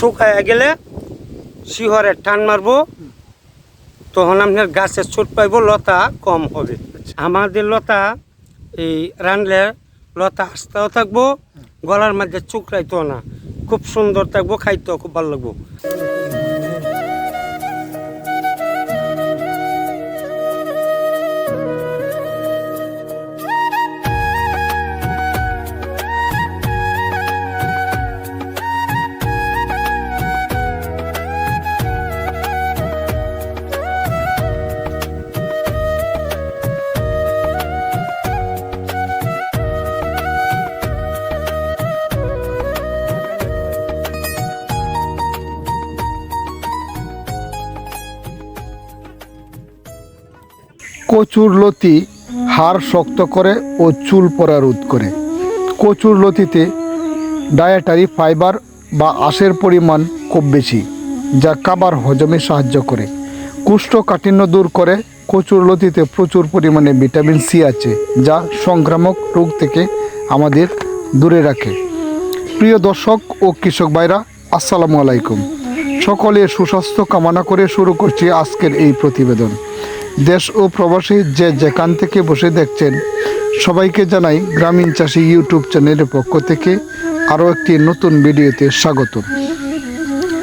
শুকায় গেলে শিহরে টান মারবো তখন আপনার গাছের ছোট পাইব লতা কম হবে। আমাদের লতা এই রানলে লতা আস্তাও থাকব গলার মধ্যে চুকরাইতো না। খুব সুন্দর থাকব খাইতেও খুব ভালো লাগবো। কচুর লতি হাড় শক্ত করে ও চুল পড়া রোধ করে। কচুর লতিতে ডায়েটারি ফাইবার বা আঁশের পরিমাণ খুব বেশি, যা কাবার হজমে সাহায্য করে। কুষ্ঠকাঠিন্য দূর করে কচুর লতিতে প্রচুর পরিমাণে ভিটামিন সি আছে, যা সংক্রামক রোগ থেকে আমাদের দূরে রাখে। প্রিয় দর্শক ও কৃষক ভাইরা, আসসালামু আলাইকুম। সকলের সুস্বাস্থ্য কামনা করে শুরু করছি আজকের এই প্রতিবেদন। দেশ ও প্রবাসী যে যেখান থেকে বসে দেখছেন, সবাইকে জানাই গ্রামীণ চাষি ইউটিউব চ্যানেলের পক্ষ থেকে আরও একটি নতুন ভিডিওতে স্বাগত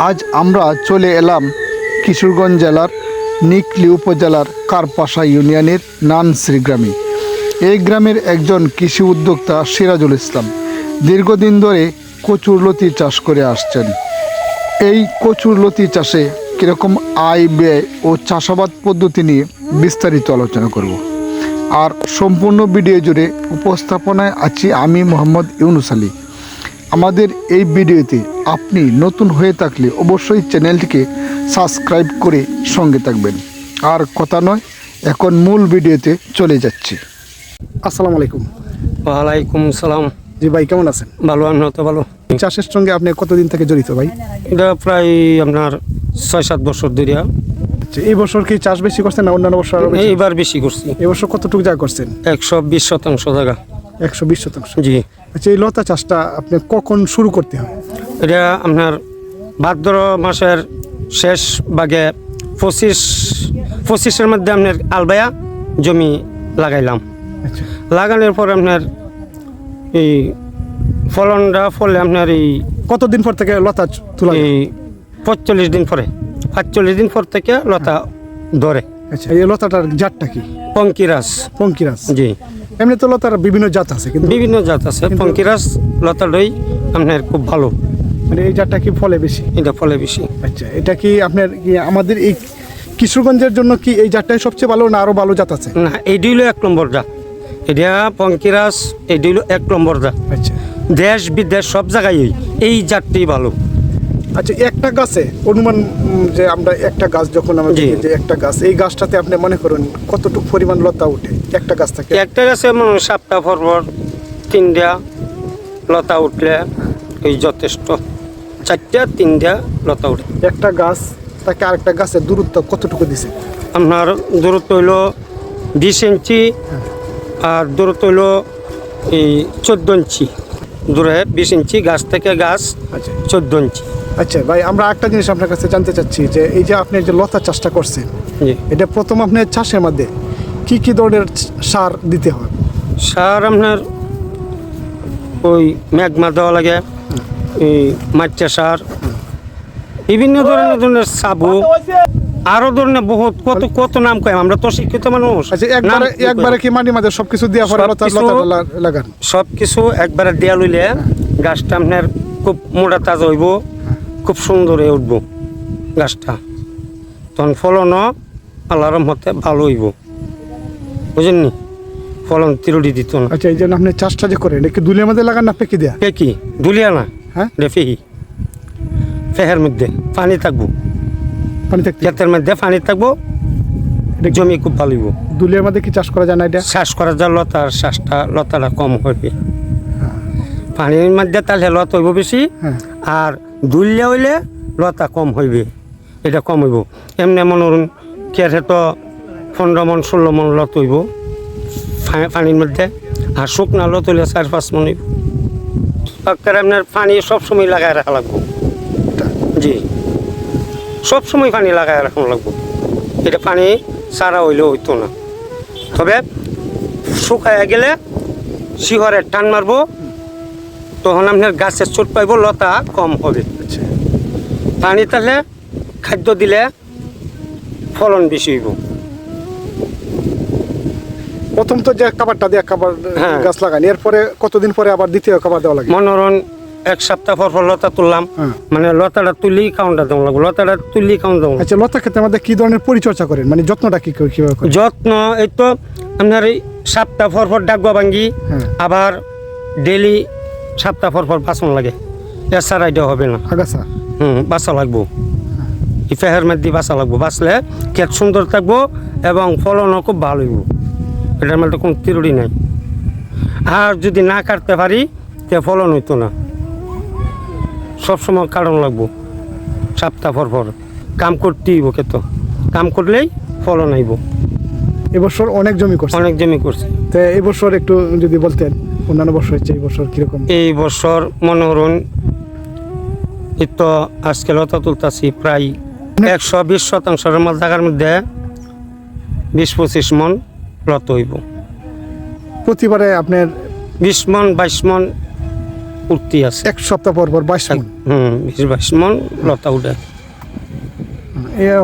আজ আমরা চলে এলাম কিশোরগঞ্জ জেলার নিকলি উপজেলার কারপাশা ইউনিয়নের নানশ্রী গ্রামে। এই গ্রামের একজন কৃষি উদ্যোক্তা সিরাজুল ইসলাম দীর্ঘদিন ধরে কচুরলতি চাষ করে আসছেন। এই কচুরলতি চাষে কীরকম আয় ব্যয় ও চাষাবাদ পদ্ধতি নিয়ে বিস্তারিত আলোচনা করব। আর সম্পূর্ণ ভিডিও জুড়ে উপস্থাপনায় আছি আমি মোহাম্মদ ইউনুস আলী। আমাদের এই ভিডিওতে আপনি নতুন হয়ে থাকলে অবশ্যই চ্যানেলটিকে সাবস্ক্রাইব করে সঙ্গে থাকবেন। আর কথা নয় এখন মূল ভিডিওতে চলে যাচ্ছি। আসসালামু আলাইকুম। ওয়ালাইকুম সালাম। জি ভাই কেমন আছেন? ভালো আমরা তো ভালো। চাষের সঙ্গে আপনি কতদিন থেকে জড়িত ভাই? এটা প্রায় আপনার ছয় সাত বছর ধরে। আচ্ছা, এই বছর কি চাষ বেশি করছেন না অন্যান্য বছর আরও বেশি? এইবার বেশি করছি। এই বছর কতটুকু যা করছেন? একশো বিশ শতাংশ জায়গা। একশো বিশ শতাংশ? জি। আচ্ছা এই লতা চাষটা আপনি কখন শুরু করতে হয়? এটা আপনার ভাদ্র মাসের শেষ ভাগে পঁচিশ পঁচিশের মধ্যে আপনার আলবায়া জমি লাগাইলাম। আচ্ছা। লাগানোর পর আপনার এই ফলনটা ফলে আপনার এই কতদিন পর থেকে লতা চ- তোলা যায়? এই পঁয়তাল্লিশ দিন পরে পাঁচচল্লিশ দিন পর থেকে লতা ধরে। আচ্ছা এই লতাটার জাতটা কি? পঙ্কিরাস। পঙ্কিরাজ জি। এমনি তো লতার বিভিন্ন জাত আছে কিন্তু বিভিন্ন জাত আছে পঙ্কিরাস লতাটাই আপনার খুব ভালো। মানে এই জাতটা কি ফলে বেশি? এটা ফলে বেশি। আচ্ছা এটা কি আপনার কি আমাদের এই কিশোরগঞ্জের জন্য কি এই জাতটাই সবচেয়ে ভালো না আরও ভালো জাত আছে? না এটি হলো এক নম্বর জাত। এটা পঙ্কিরাস এটি হলো এক নম্বর জাত। আচ্ছা। দেশ বিদেশ সব জায়গায় এই জাতটি ভালো। আচ্ছা একটা গাছে অনুমান যে আমরা একটা গাছ যখন আমরা যে একটা গাছ এই গাছটাতে আপনি মনে করুন কতটুকু পরিমাণ লতা উঠে একটা গাছ থাকে। একটা গাছে মনে সাতটা পরপর তিনটা লতা উঠলে এই যথেষ্ট। চারটা তিনটা লতা উঠে। একটা গাছ তাকে আরেকটা গাছের দূরত্ব কতটুকু দিছে? আপনার দূরত্ব হইল বিশ ইঞ্চি আর দূরত্ব হইল এই চোদ্দ ইঞ্চি। দূরে বিশ ইঞ্চি গাছ থেকে গাছ আচ্ছা। চোদ্দ ইঞ্চি। আচ্ছা ভাই আমরা একটা জিনিস আপনার কাছে জানতে চাচ্ছি যে এই যে আপনি যে লতা চাষটা করছেন এটা প্রথম আপনার চাষের মধ্যে কি কি ধরনের সার দিতে হয়? সার আপনার ওই ম্যাগমা দেওয়া লাগে এই মাচ্চা সার বিভিন্ন ধরনের ধরনের সাবু। আরও ধরনের বহুত কত কত নাম কয়? আমরা তো শিক্ষিত মানুষ। আচ্ছা একবারে? একবারে কি মাটি মাঝে সবকিছু দেওয়া পরে সবকিছু- লাগান? সব কিছু একবারে দেয়া লইলে গাছটা আপনার খুব মোটা তাজা হইব খুব সুন্দর হয়ে উঠব গাছটা। তখন ফলনও আল্লাহর মতে ভালো হইব। বুঝেননি ফলন তিরুটি দিত না। আচ্ছা এই জন্য আপনি চাষটা যে করেন একটু দুলিয়ার মধ্যে লাগান না পেকে দেয়া? পেকি? দুলিয়া না? হ্যাঁ? ফেহের মধ্যে পানি থাকব। পানি থাকতে ক্ষেতের মধ্যে পানি থাকব জমি খুব ভালো দুলিয়ার মধ্যে কি চাষ করা যায় না এটা? শ্বাস করা যা লতার শ্বাসটা লতাটা কম হবে পানির মধ্যে তাহলে লত হইব বেশি হ্যাঁ। আর দুলিয়া হইলে লতা কম হইবে এটা কম হইব। এমনি মনে করুন কেটে তো পনেরো মন ষোলো মন লত হইব পানির মধ্যে আর শুকনা লত হইলে চার পাঁচ মন হইব। আপনার পানি সবসময় লাগাই রাখা লাগবো। জি। সব সময় পানি লাগায় রাখুন লাগবো। এটা পানি সারা হইলেও হইতো না। তবে শুকায় গেলে শিহরের টান মারবো তখন আপনার গাছের চোট পাইব লতা কম হবে। আচ্ছা। পানি তাহলে খাদ্য দিলে ফলন বেশি হইব। প্রথম তো যে খাবারটা দিয়ে খাবার হ্যাঁ। গাছ লাগান এরপরে কতদিন পরে আবার দ্বিতীয় খাবার দেওয়া লাগে? মনোরণ এক সপ্তাহ পর পর লতা তুললাম। হ্যাঁ। মানে লতাটা তুলি কাউন্টার দেওয়া লাগবো লতাটা তুলি কাউন্ট দেওয়া আচ্ছা লতা ক্ষেত্রে আমাদের কি ধরনের পরিচর্যা করেন? মানে যত্নটা কি করে- কীভাবে করেন? যত্ন এই তো আপনার এই সপ্তাহ পর পর ডাকবা ভাঙ্গি হ্যাঁ। আবার ডেলি সপ্তাহ পর পর বাসন লাগে। এছাড়া এটা হবে না। আগাছা? হুম বাসা লাগবো। এই ফেহের মধ্যে বাসা লাগবো। বাঁচলে ক্ষেত সুন্দর থাকব এবং ফলনও খুব ভালো হইব। এটার মধ্যে কোনো তিরুড়ি নাই। আর যদি না কাটতে পারি তে ফলন হইতো না। সবসময় কারণ লাগবো। সপ্তাহ পর পর। কাম করতেই হইব তো। কাম করলেই ফলন আইব এবছর অনেক জমি করছে অনেক জমি করছে। তো এবছর একটু যদি বলতেন অন্যান্য বছর হচ্ছে এই বছর কীরকম? এই বছর মনোরণ এই তো আজকে লতা তুলতাছি প্রায় একশো বিশ শতাংশের মাল জায়গার মধ্যে বিশ পঁচিশ মন লত হইব। প্রতিবারে আপনার বিশ মন বাইশ মন উঠতি আছে। এক সপ্তাহ পর পর বাইশ। হুম বিশ বাইশ মন লতা উঠে।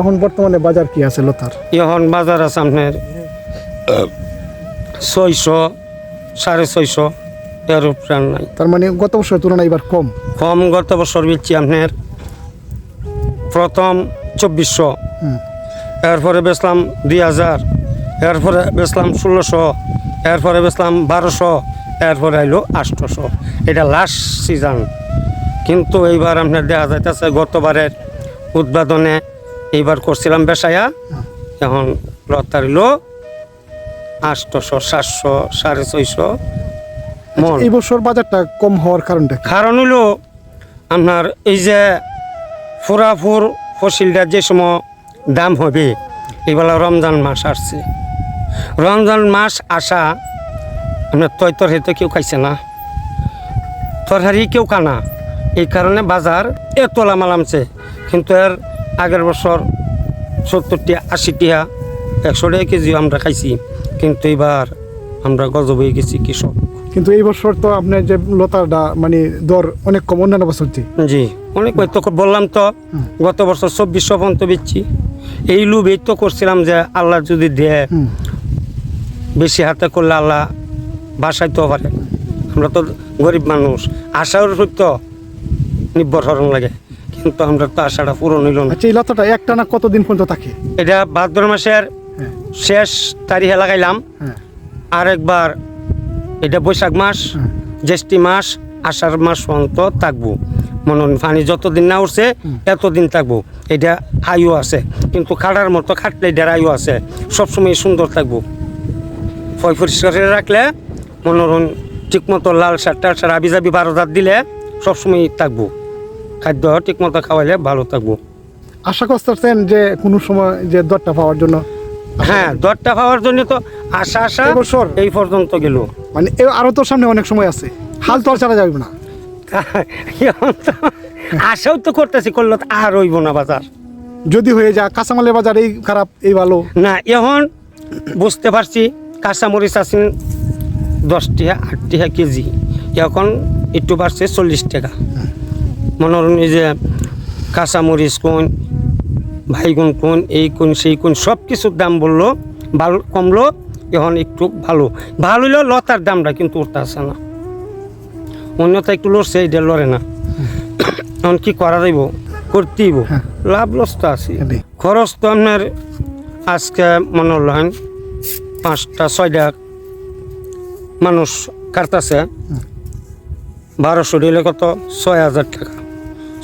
এখন বর্তমানে বাজার কি আছে লতার? এখন বাজার আছে আপনার ছয়শো সাড়ে ছয়শো এর উপরে নাই। তার মানে গত বছরের তুলনায় এবার কম। কম গত বছর বেচছি আপনার প্রথম চব্বিশশো। এরপরে বেচলাম দুই হাজার এরপরে বেচলাম ষোলোশো এরপরে বেচলাম বারোশো। এরপরে আইলো আটশোশো এটা লাস্ট সিজন কিন্তু এইবার আপনার দেখা যাইতেছে গতবারের উদ্বোধনে এইবার করছিলাম বেসায়া। এখন লতারিলো আটশোশো সাতশো সাড়ে ছয়শো। মন। এই বছর বাজারটা কম হওয়ার কারণটা কারণ হলো আপনার এই যে ফুরাফুর ফসিলটার যে সময় দাম হবে এবেলা রমজান মাস আসছে। রমজান মাস আসা আপনার তৈ তরহারি তো কেউ খাইছে না? তরহারি কেউ খানা এই কারণে বাজার এত লামালামছে কিন্তু এর আগের বছর সত্তর টিয়া আশি একশো টাকা কেজি আমরা খাইছি। কিন্তু এবার আমরা গজব হয়ে গেছি কৃষক। কিন্তু এই বছর তো আপনার যে লতাটা মানে দর অনেক কম অন্যান্য বছর জি অনেক তো বললাম তো গত বছর চব্বিশশো পর্যন্ত বেচছি। এই লুভ এই তো করছিলাম যে আল্লাহ যদি দেয় বেশি হাতে করলে আল্লাহ বাসাইতেও পারে। আমরা তো গরিব মানুষ। আশার সত্য নির্ভর হরণ লাগে। কিন্তু আমরা তো আশাটা পূরণ হইল না। আচ্ছা এই লতাটা একটানা কতদিন পর্যন্ত থাকে? এটা ভাদ্র মাসের হ্যাঁ। শেষ তারিখে লাগাইলাম। হ্যাঁ। আর একবার এটা বৈশাখ মাস হুম। জ্যৈষ্ঠী মাস আষাঢ় মাস পর্যন্ত থাকব। মনে হয় পানি যতদিন না উঠছে এতদিন থাকব। এটা আয়ু আছে। কিন্তু খাটার মতো খাটলে এটার আয়ু আছে। সবসময় সুন্দর থাকব। ফয় পরিষ্কার করে রাখলে মনোরণ ঠিকমতো লাল সার টাল সার আবি জাবি বারো দাঁত দিলে সবসময় থাকব। খাদ্য ঠিকমতো খাওয়াইলে ভালো থাকব। আশা করতেছেন যে কোনো সময় যে দরটা পাওয়ার জন্য? হ্যাঁ দরটা পাওয়ার জন্য তো আশা আশা এবছর? এই পর্যন্ত গেল। মানে এ আরও তো সামনে অনেক সময় আছে। হাল তো আর ছাড়া যাবে না। আশাও তো করতেছি করলে তো আর হইব না বাজার। যদি হয়ে যায় কাঁচামালের বাজার এই খারাপ এই ভালো? না এখন বুঝতে পারছি কাঁচামরিচ আছেন দশ টাকা আট টাকা কেজি। এখন একটু বাড়ছে চল্লিশ টাকা। মনোরম এই যে কাঁচামরিচ কোন ভাইগুন কোন এই কোন সেই কোন সব কিছুর দাম বলল ভালো কমলো এখন একটু ভালো। ভালো হইলেও লতার দামটা কিন্তু উঠতে আসে না। অন্যতা একটু লড়ছে এটা লড়ে না। এখন কি করা যাইব? করতেইব হ্যাঁ। লাভ লস তো আছে। খরচ তো আপনার আজকে মনে হলেন পাঁচটা ছয়টা মানুষ কাটতেছে, বারোশো দিলে কত? ছয় হাজার টাকা।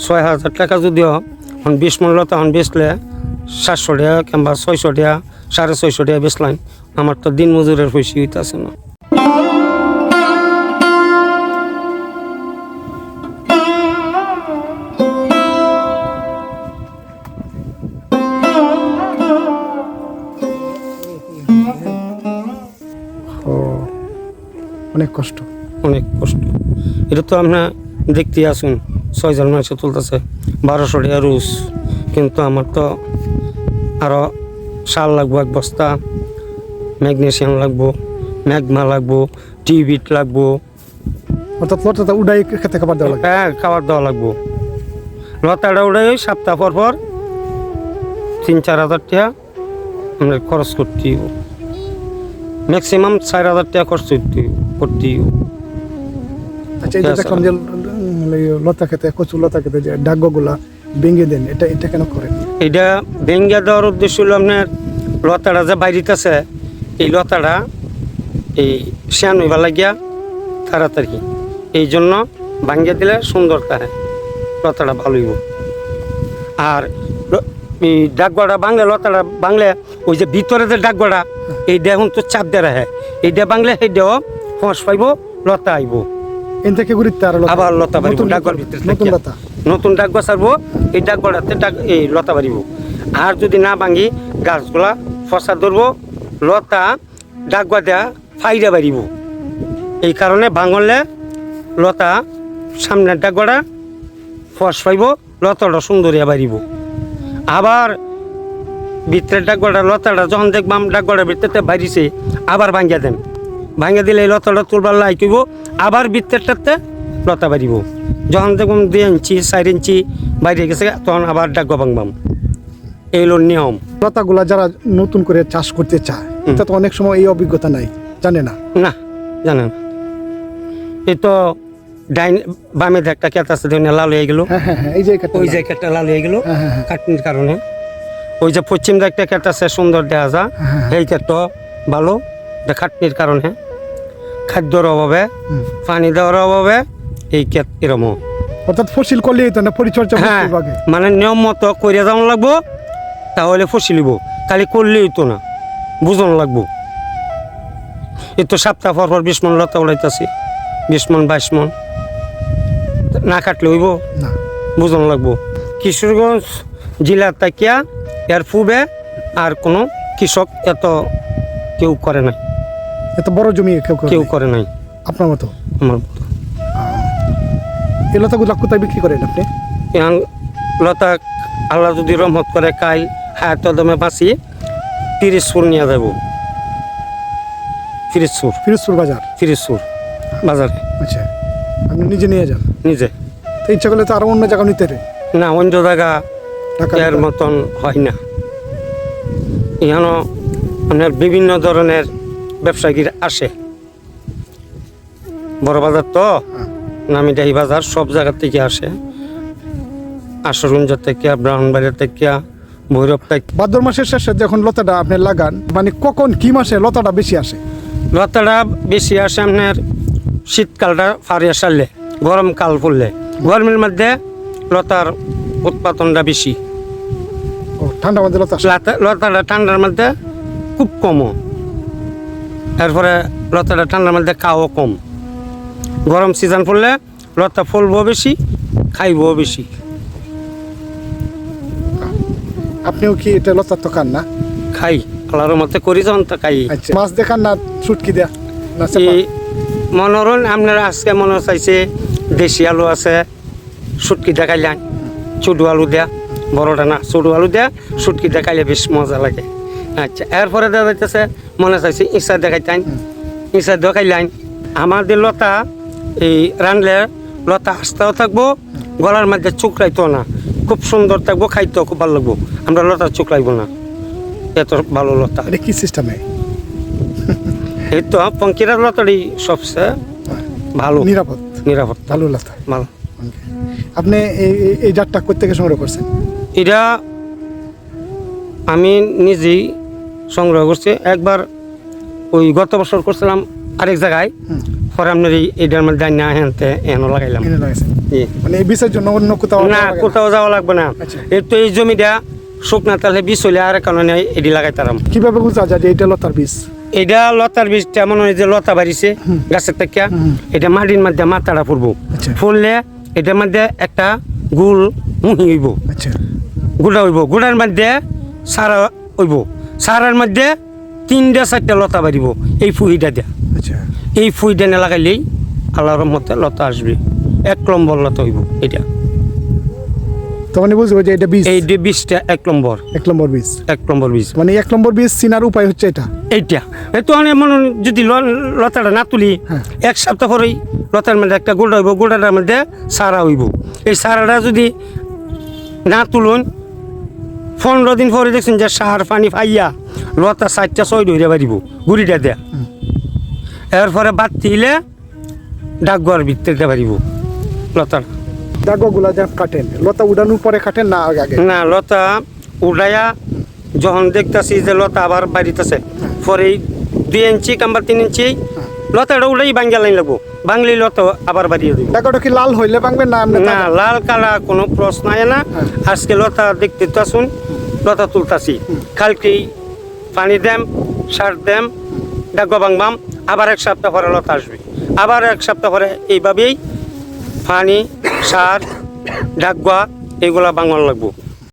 ছয় হাজার টাকা যদিও, এখন বিশ মূল্য, তখন বেচলে সাতশো টাকা কিংবা ছয়শো টাকা, সাড়ে ছয়শো টাকা বেচলাম। আমার তো দিন মজুরের পয়সা হইতেছে না। অনেক কষ্ট। অনেক কষ্ট। এটা তো আপনার দেখতে আসুন ছয়জন মানুষ তুলতেছে বারোশো টাকা রুস। কিন্তু আমার তো আরও সার লাগবো এক বস্তা ম্যাগনেশিয়াম লাগবো ম্যাগমা লাগবো টিবিট লাগবো। অর্থাৎ লতাটা উড়াই খেতে খাবার দেওয়া লাগে হ্যাঁ খাবার দেওয়া লাগবো। লতাটা উড়াই ওই সপ্তাহ পর পর তিন চার হাজার টাকা আমরা খরচ করতে ম্যাক্সিমাম চার হাজার টাকা খরচ করতে হইব। করতে আচ্ছা Yes, দেখলাম যে লতা খেতে কচু লতা খেতে যে ডাগ্গগুলা ভেঙে দেন এটা এটা কেন করেন? এটা ভেঙ্গা দেওয়ার উদ্দেশ্য হলো আপনার লতাটা যে বাইরিতেছে এই লতাটা এই শ্যান হইবা লাগিয়া তাড়াতাড়ি। এই জন্য ভাঙ্গিয়া দিলে সুন্দর তাহে লতাটা ভালো হইব। আর এই ডাকগড়া বাংলা লতাটা বাংলা ওই যে ভিতরে যে ডাকগড়া এই এখন তো চাপ দিয়ে রাখে। এইটা বাংলা সেইটাও ফস পাইব লতা আইব। এন থেকে ঘুরিতে আর আবার লতা বাড়িব ডাকঘর ভিতরে নতুন। লতা। নতুন ডাক বসাবো এই ডাক গড়াতে ডাক এই লতা বাড়িব। আর যদি না ভাঙি গাছগুলা ফসা ধরবো লতা ডাক দেয়া ফাইরা বাড়িব। এই কারণে ভাঙলে লতা সামনের ডাক গড়া ফস পাইব লতাটা সুন্দরিয়া বাড়িব। আবার ভিতরের ডাক গড়া লতাটা যখন দেখবাম ডাক গড়ার ভিতরে বাড়িছে আবার ভাঙ্গিয়া দেন। ভাঙ্গিয়া দিলে লতাটা তুলবার লাই কইব আবার ভিতরটাতে লতা বাড়িব। যখন দেখুন দুই ইঞ্চি চার ইঞ্চি বাইরে গেছে তখন আবার ডাক ভাঙবাম। এই হলো নিয়ম। লতাগুলা যারা নতুন করে চাষ করতে চায় তো অনেক সময় এই অভিজ্ঞতা নাই জানে না। না জানেন এই তো ডাইন বামে যে একটা ক্ষেত আছে ধরুন লাল হয়ে গেল। হ্যাঁ হ্যাঁ হ্যাঁ এই যে ওই যে ক্ষেতটা লাল হয়ে গেল। কাটনির কারণে। ওই যে পশ্চিম যে একটা ক্ষেত আছে সুন্দর দেখা হ্যাঁ, এই ক্ষেতটা ভালো খাটনির কারণে। খাদ্যর অভাবে। পানি দেওয়ার অভাবে এই ক্ষেত এরম। অর্থাৎ ফসিল করলেই তো না পরিচর্যা হ্যাঁ মানে নিয়ম মতো করিয়া যাওয়া লাগবো তাহলে ফসিলিব খালি করলেই তো না বুঝন লাগবো। এই তো সপ্তাহ পর পর বিশ মন লতা উড়াইতেছি বিশ মন বাইশ মন। না কাটলে হইব না। বুঝন লাগবো। কিশোরগঞ্জ জেলার তাকিয়া এর পূবে আর কোনো কৃষক এত কেউ করে নাই এত বড় জমি কেউ করে কেউ নাই। করে নাই। আপনার মতো? আমার মতো। এই লতাগুলা কোথায় বিক্রি করেন আপনি? এখন লতা আল্লাহ যদি রহমত করে কাল হায়াত দমে বাঁচি তিরিশ সুর নিয়ে যাব। তিরিশ সুর। ফিরোজপুর বাজার? তিরিশ সুর। বাজারে। আচ্ছা। আপনি নিজে নিয়ে যান? নিজে। তো ইচ্ছা করলে তো আরও অন্য জায়গা নিতে না অন্য জায়গা এর মতন হয় না। এখানে আপনার বিভিন্ন ধরনের ব্যবসায়ীর আসে। বড় বাজার তো? নামিডাহি বাজার সব জায়গা থেকে আসে। আশরঞ্জ থেকে ব্রাহ্মণবাড়িয়া থেকে ভৈরব থেকে। ভাদ্র মাসের শেষে যখন লতাটা আপনি লাগান মানে কখন কি মাসে লতাটা বেশি আসে? লতাটা বেশি আসে আপনার শীতকালটা ফারিয়া সারলে গরমকাল পড়লে। গরমের মধ্যে লতার উৎপাদনটা বেশি। ও ঠান্ডা মাঝে লতা আসে? লতা লতাটা ঠান্ডার মধ্যে খুব কমও। এরপরে লতাটা ঠান্ডার মধ্যে খাওয়া কম। গরম সিজন পড়লে লতা ফলবো বেশি খাইবো বেশি। আপনিও কি এটা লতার তো খান না? খাই আল্লাহর মতে করি যখন তো খাই। আচ্ছা। মাছ দেখান না শুটকি দেয়া? না চেপা? এই মনোরণ আপনারা আজকে মনে চাইছে দেশি আলু আছে সুটকি দেখাইলেন। ছোটো আলু দেয়া বড়টা না ছোটো আলু দেয়া সুটকি দেখাইলে বেশ মজা লাগে। আচ্ছা এরপরে দেখা যাইতেছে মনে চাইছে ইঁচা দেখাইতেন ইঁচা দেখাইলেন আমাদের লতা এই রানলে লতা আস্তাও থাকব গলার মধ্যে চুকরাইতো না। খুব সুন্দর থাকব খাইতেও খুব ভালো লাগবো। আমরা লতা চুকরাইবো না। এত ভালো লতা। এটা কি সিস্টেমে এই তো পঙ্কিরা লতারই সবচেয়ে ভালো। নিরাপদ। নিরাপদ। ভালো লতা। ভালো। আপনি এই এই- এই জাতটা কোথেকে সংগ্রহ করছেন? এটা আমি নিজেই সংগ্রহ করছি। একবার ওই গত বছর করছিলাম আরেক জায়গায়। পরে আপনার এই এটার মধ্যে না হেনতে এনে লাগাইলাম। মানে এই জন্য অন্য কোথাও না কোথাও যাওয়া লাগবে না। আচ্ছা। এই তো এই জমিটা শুকনা তাহলে বীজ হইলে আর কারণে এটি লাগাইতাম কীভাবে বোঝা যায় যে এটা লতার বীজ? এটা লতার বীজটা মনে হয় যে লতা বাড়িছে গাছের থেকে। এটা মাটির মধ্যে মাথাটা আচ্ছা। ফুললে এটার মধ্যে একটা গুল মুহি হইব। আচ্ছা। গুড়া হইব। গুড়ার মধ্যে সারা হইব। সারার মধ্যে তিনটা চারটা লতা বাড়িব এই ফুহিটা দিয়া। আচ্ছা। এই ফুহিটা না লাগাইলেই আল্লাহর মতে লতা আসবে। এক নম্বর লতা হইব এটা। তখন বুঝব যে এটা বীজ। এই যে বীজটা এক নম্বর এক নম্বর বীজ। এক নম্বর বীজ। মানে এক নম্বর বীজ চিনার উপায় হচ্ছে এটা। এইটা। মনে যদি লতাটা না তুলি হ্যাঁ। এক সপ্তাহ পরেই লতার মধ্যে একটা গোড়া হইব গোড়াটার মধ্যে সারা হইব। এই সারাটা যদি না তুলুন পনেরো দিন পরে দেখছেন যে সার পানি ফাইয়া লতা চারটা ছয় ধরে বাড়িব গুড়িটা দেয়া। এরপরে বাদ দিলে ডাকঘর ভিতরে বাড়িব লতাটা দাগগুলা যা কাটেন লতা উড়ানোর পরে কাটেন না আগে? না লতা উড়াইয়া যখন দেখতাছি যে লতা আবার বাড়িতেছে পরে দুই ইঞ্চি কিংবা তিন ইঞ্চি লতাটা উড়াই বাঙ্গা লাইন লাগবো বাংলি লতা আবার বাড়িয়ে দিব। দাগটা কি লাল হইলে ভাঙবেন না না লাল কালা কোনো প্রশ্ন আয় না। আজকে লতা দেখতে তো আসুন লতা তুলতাছি। খালকি পানি দেম, সার দেম ডাক বাংবাম আবার এক সপ্তাহ পরে লতা আসবে। আবার এক সপ্তাহ পরে এইভাবেই পানি, সার ডাকা এগুলা বাংলা লাগবো।